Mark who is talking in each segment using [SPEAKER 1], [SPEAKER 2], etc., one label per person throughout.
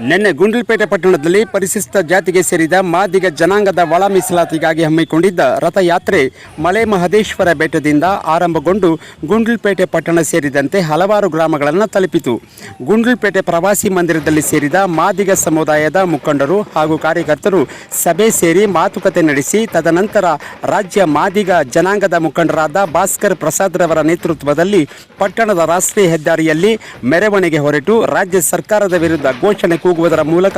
[SPEAKER 1] ನಿನ್ನೆ ಗುಂಡ್ಲುಪೇಟೆ ಪಟ್ಟಣದಲ್ಲಿ ಪರಿಶಿಷ್ಟ ಜಾತಿಗೆ ಸೇರಿದ ಮಾದಿಗ ಜನಾಂಗದ ಒಳ ಮೀಸಲಾತಿಗಾಗಿ ಹಮ್ಮಿಕೊಂಡಿದ್ದ ರಥಯಾತ್ರೆ ಮಲೆ ಮಹದೇಶ್ವರ ಬೆಟ್ಟದಿಂದ ಆರಂಭಗೊಂಡು ಗುಂಡ್ಲುಪೇಟೆ ಪಟ್ಟಣ ಸೇರಿದಂತೆ ಹಲವಾರು ಗ್ರಾಮಗಳನ್ನು ತಲುಪಿತು. ಗುಂಡ್ಲುಪೇಟೆ ಪ್ರವಾಸಿ ಮಂದಿರದಲ್ಲಿ ಸೇರಿದ ಮಾದಿಗ ಸಮುದಾಯದ ಮುಖಂಡರು ಹಾಗೂ ಕಾರ್ಯಕರ್ತರು ಸಭೆ ಸೇರಿ ಮಾತುಕತೆ ನಡೆಸಿ, ತದನಂತರ ರಾಜ್ಯ ಮಾದಿಗ ಜನಾಂಗದ ಮುಖಂಡರಾದ ಭಾಸ್ಕರ್ ಪ್ರಸಾದ್ ರವರ ನೇತೃತ್ವದಲ್ಲಿ ಪಟ್ಟಣದ ರಾಷ್ಟ್ರೀಯ ಹೆದ್ದಾರಿಯಲ್ಲಿ ಮೆರವಣಿಗೆ ಹೊರಟು, ರಾಜ್ಯ ಸರ್ಕಾರದ ವಿರುದ್ಧ ಘೋಷಣೆ ಕೂಗುವುದರ ಮೂಲಕ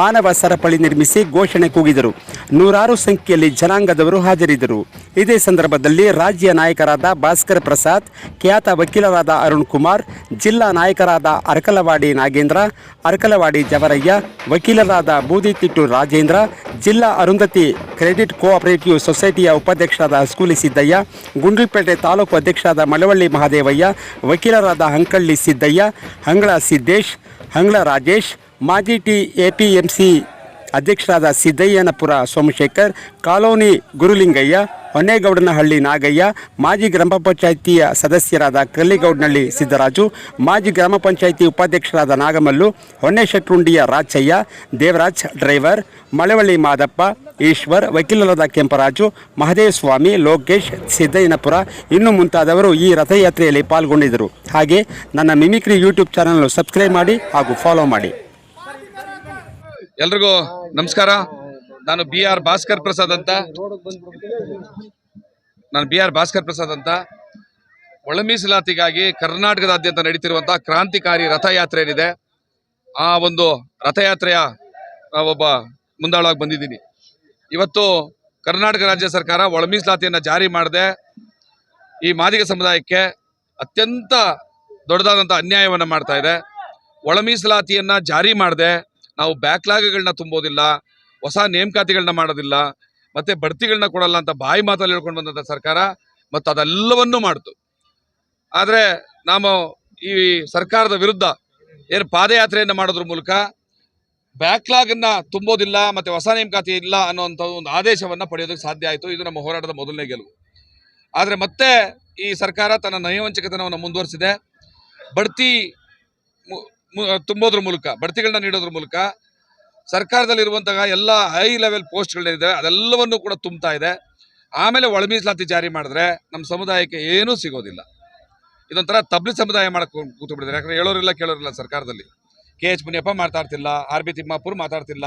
[SPEAKER 1] ಮಾನವ ಸರಪಳಿ ನಿರ್ಮಿಸಿ ಘೋಷಣೆ ಕೂಗಿದರು. ನೂರಾರು ಸಂಖ್ಯೆಯಲ್ಲಿ ಜನಾಂಗದವರು ಹಾಜರಿದ್ದರು. ಇದೇ ಸಂದರ್ಭದಲ್ಲಿ ರಾಜ್ಯ ನಾಯಕರಾದ ಭಾಸ್ಕರ್ ಪ್ರಸಾದ್, ಖ್ಯಾತ ವಕೀಲರಾದ ಅರುಣ್ ಕುಮಾರ್, ಜಿಲ್ಲಾ ನಾಯಕರಾದ ಅರಕಲವಾಡಿ ನಾಗೇಂದ್ರ, ಅರಕಲವಾಡಿ ಜವರಯ್ಯ, ವಕೀಲರಾದ ಬೂದಿತಿಟ್ಟು ರಾಜೇಂದ್ರ, ಜಿಲ್ಲಾ ಅರುಂಧತಿ ಕ್ರೆಡಿಟ್ ಕೋಆಪರೇಟಿವ್ ಸೊಸೈಟಿಯ ಉಪಾಧ್ಯಕ್ಷರಾದ ಸ್ಕೂಲಿ ಸಿದ್ದಯ್ಯ, ಗುಂಡ್ರಿಪೇಟೆ ತಾಲೂಕು ಅಧ್ಯಕ್ಷರಾದ ಮಳವಳ್ಳಿ ಮಹಾದೇವಯ್ಯ, ವಕೀಲರಾದ ಹಂಕಳ್ಳಿ ಸಿದ್ದಯ್ಯ, ಹಂಗಳ ಸಿದ್ದೇಶ್ ಹಂಗಳ ರಾಜೇಶ್, ಮಾಜಿ ಟಿ ಎಟಿ ಎಂ ಸಿ ಅಧ್ಯಕ್ಷರಾದ ಸಿದ್ದಯ್ಯನಪುರ ಸೋಮಶೇಖರ್, ಕಾಲೋನಿ ಗುರುಲಿಂಗಯ್ಯ, ಹೊನ್ನೇಗೌಡನಹಳ್ಳಿ ನಾಗಯ್ಯ, ಮಾಜಿ ಗ್ರಾಮ ಪಂಚಾಯಿತಿಯ ಸದಸ್ಯರಾದ ಕಲ್ಲಿಗೌಡನಹಳ್ಳಿ ಸಿದ್ದರಾಜು, ಮಾಜಿ ಗ್ರಾಮ ಪಂಚಾಯಿತಿ ಉಪಾಧ್ಯಕ್ಷರಾದ ನಾಗಮಲ್ಲು ಹೊನ್ನೆಶೆಟ್ರುಂಡಿಯ ರಾಚಯ್ಯ, ದೇವರಾಜ್ ಡ್ರೈವರ್, ಮಳವಳ್ಳಿ ಮಾದಪ್ಪ ಈಶ್ವರ್, ವಕೀಲರಾದ ಕೆಂಪರಾಜು ಮಹದೇವಸ್ವಾಮಿ ಲೋಕೇಶ್, ಸಿದ್ದಯ್ಯನಪುರ, ಇನ್ನು ಮುಂತಾದವರು ಈ ರಥಯಾತ್ರೆಯಲ್ಲಿ ಪಾಲ್ಗೊಂಡಿದ್ದರು. ಹಾಗೆ ನನ್ನ ಮಿಮಿಕ್ರಿ ಯೂಟ್ಯೂಬ್ ಚಾನಲ್ ಸಬ್ಸ್ಕ್ರೈಬ್ ಮಾಡಿ ಹಾಗೂ ಫಾಲೋ ಮಾಡಿ.
[SPEAKER 2] ಎಲ್ರಿಗೂ ನಮಸ್ಕಾರ. ನಾನು ಬಿ ಆರ್ ಭಾಸ್ಕರ್ ಪ್ರಸಾದ್ ಅಂತ. ನಾನು ಬಿ ಆರ್ ಭಾಸ್ಕರ್ ಪ್ರಸಾದ್ ಅಂತ. ಒಳ ಮೀಸಲಾತಿಗಾಗಿ ಕರ್ನಾಟಕದಾದ್ಯಂತ ನಡೀತಿರುವಂತಹ ಕ್ರಾಂತಿಕಾರಿ ರಥಯಾತ್ರೆ ಏನಿದೆ ಆ ಒಂದು ರಥಯಾತ್ರೆಯ ಒಬ್ಬ ಮುಂದಾಳವಾಗಿ ಬಂದಿದ್ದೀನಿ. ಇವತ್ತು ಕರ್ನಾಟಕ ರಾಜ್ಯ ಸರ್ಕಾರ ಒಳ ಮೀಸಲಾತಿಯನ್ನು ಜಾರಿ ಮಾಡದೆ. ಈ ಮಾದಿಗ ಸಮುದಾಯಕ್ಕೆ ಅತ್ಯಂತ ದೊಡ್ಡದಾದಂಥ ಅನ್ಯಾಯವನ್ನು ಮಾಡ್ತಾ ಇದೆ. ಒಳ ಮೀಸಲಾತಿಯನ್ನ ಜಾರಿ ಮಾಡದೆ. ನಾವು ಬ್ಯಾಕ್ಲಾಗ್ಗಳನ್ನ ತುಂಬೋದಿಲ್ಲ, ಹೊಸ ನೇಮಕಾತಿಗಳನ್ನ ಮಾಡೋದಿಲ್ಲ, ಮತ್ತು ಬಡ್ತಿಗಳನ್ನ ಕೊಡಲ್ಲ ಅಂತ ಬಾಯಿ ಮಾತಲ್ಲಿ ಹೇಳ್ಕೊಂಡು ಬಂದಂಥ ಸರ್ಕಾರ ಮತ್ತು ಅದೆಲ್ಲವನ್ನೂ ಮಾಡ್ತು. ಆದರೆ ನಾವು ಈ ಸರ್ಕಾರದ ವಿರುದ್ಧ ಏನು ಪಾದಯಾತ್ರೆಯನ್ನು ಮಾಡೋದ್ರ ಮೂಲಕ ಬ್ಯಾಕ್ಲಾಗನ್ನ ತುಂಬೋದಿಲ್ಲ ಮತ್ತೆ ಹೊಸ ನೇಮಕಾತಿ ಇಲ್ಲ ಅನ್ನುವಂಥ ಒಂದು ಆದೇಶವನ್ನ ಪಡೆಯೋದಕ್ಕೆ ಸಾಧ್ಯ ಆಯಿತು. ಇದು ನಮ್ಮ ಹೋರಾಟದ ಮೊದಲನೇ ಗೆಲುವು. ಆದರೆ ಮತ್ತೆ ಈ ಸರ್ಕಾರ ತನ್ನ ನಯವಂಚಕತನವನ್ನು ಮುಂದುವರಿಸಿದೆ. ಬಡ್ತಿ ತುಂಬೋದ್ರ ಮೂಲಕ, ಬಡ್ತಿಗಳನ್ನ ನೀಡೋದ್ರ ಮೂಲಕ ಸರ್ಕಾರದಲ್ಲಿರುವಂತಹ ಎಲ್ಲ ಹೈ ಲೆವೆಲ್ ಪೋಸ್ಟ್ಗಳೇನಿದೆ ಅದೆಲ್ಲವನ್ನು ಕೂಡ ತುಂಬ್ತಾ ಇದೆ. ಆಮೇಲೆ ಒಳ ಮೀಸಲಾತಿ ಜಾರಿ ಮಾಡಿದ್ರೆ ನಮ್ಮ ಸಮುದಾಯಕ್ಕೆ ಏನೂ ಸಿಗೋದಿಲ್ಲ. ಇದೊಂಥರ ತಬ್ಲಿ ಸಮುದಾಯ ಮಾಡಕ್ ಕೂತು ಬಿಟ್ಟಿದ್ದಾರೆ ಯಾಕಂದ್ರೆ ಹೇಳೋರಿಲ್ಲ ಕೇಳೋರಿಲ್ಲ ಸರ್ಕಾರದಲ್ಲಿ. ಕೆ ಎಚ್ ಮುನಿಯಪ್ಪ ಮಾತಾಡ್ತಿಲ್ಲ, ಆರ್ ಬಿ ತಿಮ್ಮಾಪುರ್ ಮಾತಾಡ್ತಿಲ್ಲ.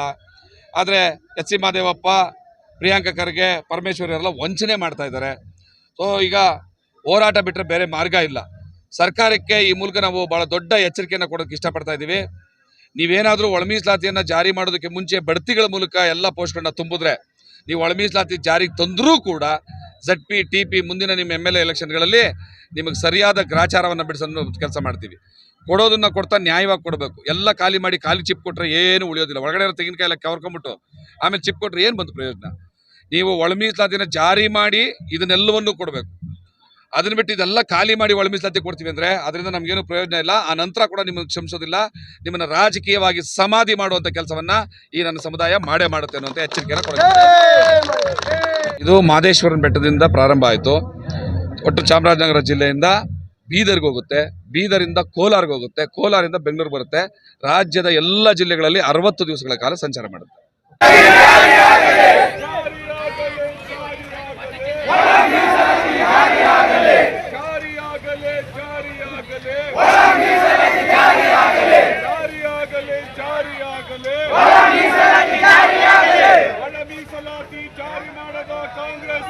[SPEAKER 2] ಆದರೆ ಎಚ್ ಸಿ ಮಹಾದೇವಪ್ಪ ಪ್ರಿಯಾಂಕ ಖರ್ಗೆ, ಪರಮೇಶ್ವರ್ ಎಲ್ಲ ವಂಚನೆ ಮಾಡ್ತಾ ಇದ್ದಾರೆ. ಸೊ ಈಗ ಹೋರಾಟ ಬಿಟ್ಟರೆ ಬೇರೆ ಮಾರ್ಗ ಇಲ್ಲ. ಸರ್ಕಾರಕ್ಕೆ ಈ ಮೂಲಕ ನಾವು ಭಾಳ ದೊಡ್ಡ ಎಚ್ಚರಿಕೆಯನ್ನು ಕೊಡೋಕೆ ಇಷ್ಟಪಡ್ತಾ ಇದ್ದೀವಿ ನೀವೇನಾದರೂ ಒಳ ಮೀಸಲಾತಿಯನ್ನು ಜಾರಿ ಮಾಡೋದಕ್ಕೆ ಮುಂಚೆ ಬಡ್ತಿಗಳ ಮೂಲಕ ಎಲ್ಲ ಪೋಸ್ಟ್ಗಳನ್ನ ತುಂಬಿದ್ರೆ, ನೀವು ಒಳಮೀಸಲಾತಿ ಜಾರಿಗೆ ತಂದರೂ ಕೂಡ ಝಡ್ ಪಿ ಟಿ ಪಿ ಮುಂದಿನ ನಿಮ್ಮ ಎಂ ಎಲ್ ಎ ಎಲೆಕ್ಷನ್ಗಳಲ್ಲಿ ನಿಮಗೆ ಸರಿಯಾದ ಗ್ರಾಚಾರವನ್ನು ಬಿಡಿಸೋದು ಕೆಲಸ ಮಾಡ್ತೀವಿ. ಕೊಡೋದನ್ನ ಕೊಡ್ತಾ ನ್ಯಾಯವಾಗಿ ಕೊಡಬೇಕು. ಎಲ್ಲ ಖಾಲಿ ಮಾಡಿ ಖಾಲಿ ಚಿಪ್ ಕೊಟ್ಟರೆ ಏನು ಉಳಿಯೋದಿಲ್ಲ. ಒಳಗಡೆ ತೆಂಗಿನಕಾಯಿ ಎಲ್ಲ ಕವರ್ಕೊಂಬಿಟ್ಟು ಆಮೇಲೆ ಚಿಪ್ ಕೊಟ್ಟರೆ ಏನು ಬಂತು ಪ್ರಯೋಜನ? ನೀವು ಒಳ ಮೀಸಲಾತಿನ ಜಾರಿ ಮಾಡಿ ಇದನ್ನೆಲ್ಲವನ್ನೂ ಕೊಡಬೇಕು. ಅದನ್ನ ಬಿಟ್ಟು ಇದೆಲ್ಲ ಖಾಲಿ ಮಾಡಿ ಒಳ ಮೀಸಲಾತಿ ಕೊಡ್ತೀವಿ ಅಂದ್ರೆ ಅದರಿಂದ ನಮ್ಗೇನು ಪ್ರಯೋಜನ ಇಲ್ಲ. ಆ ನಂತರ ಕೂಡ ನಿಮಗೆ ಕ್ಷಮಿಸೋದಿಲ್ಲ. ನಿಮ್ಮನ್ನ ರಾಜಕೀಯವಾಗಿ ಸಮಾಧಿ ಮಾಡುವಂತ ಕೆಲಸವನ್ನ ಈ ನನ್ನ ಸಮುದಾಯ ಮಾಡೇ ಮಾಡುತ್ತೆ ಅನ್ನುವಂತ ಎಚ್ಚರಿಕೆಯನ್ನು ಕೊಡ್ತೀವಿ ಇದು ಮಾದೇಶ್ವರನ ಬೆಟ್ಟದಿಂದ ಪ್ರಾರಂಭ ಆಯಿತು. ಒಟ್ಟು ಚಾಮರಾಜನಗರ ಜಿಲ್ಲೆಯಿಂದ ಬೀದರ್ಗೆ ಹೋಗುತ್ತೆ. ಬೀದರಿಂದ ಕೋಲಾರ್ಗೆ ಹೋಗುತ್ತೆ. ಕೋಲಾರಿಂದ ಬೆಂಗಳೂರು ಬರುತ್ತೆ. ರಾಜ್ಯದ ಎಲ್ಲ ಜಿಲ್ಲೆಗಳಲ್ಲಿ ಅರವತ್ತು ದಿವಸಗಳ ಕಾಲ ಸಂಚಾರ ಮಾಡುತ್ತೆ.
[SPEAKER 3] ಜಾರಿ ಒಳ ಮೀಸಲಾತಿ ಜಾರಿ ಮಾಡದ ಕಾಂಗ್ರೆಸ್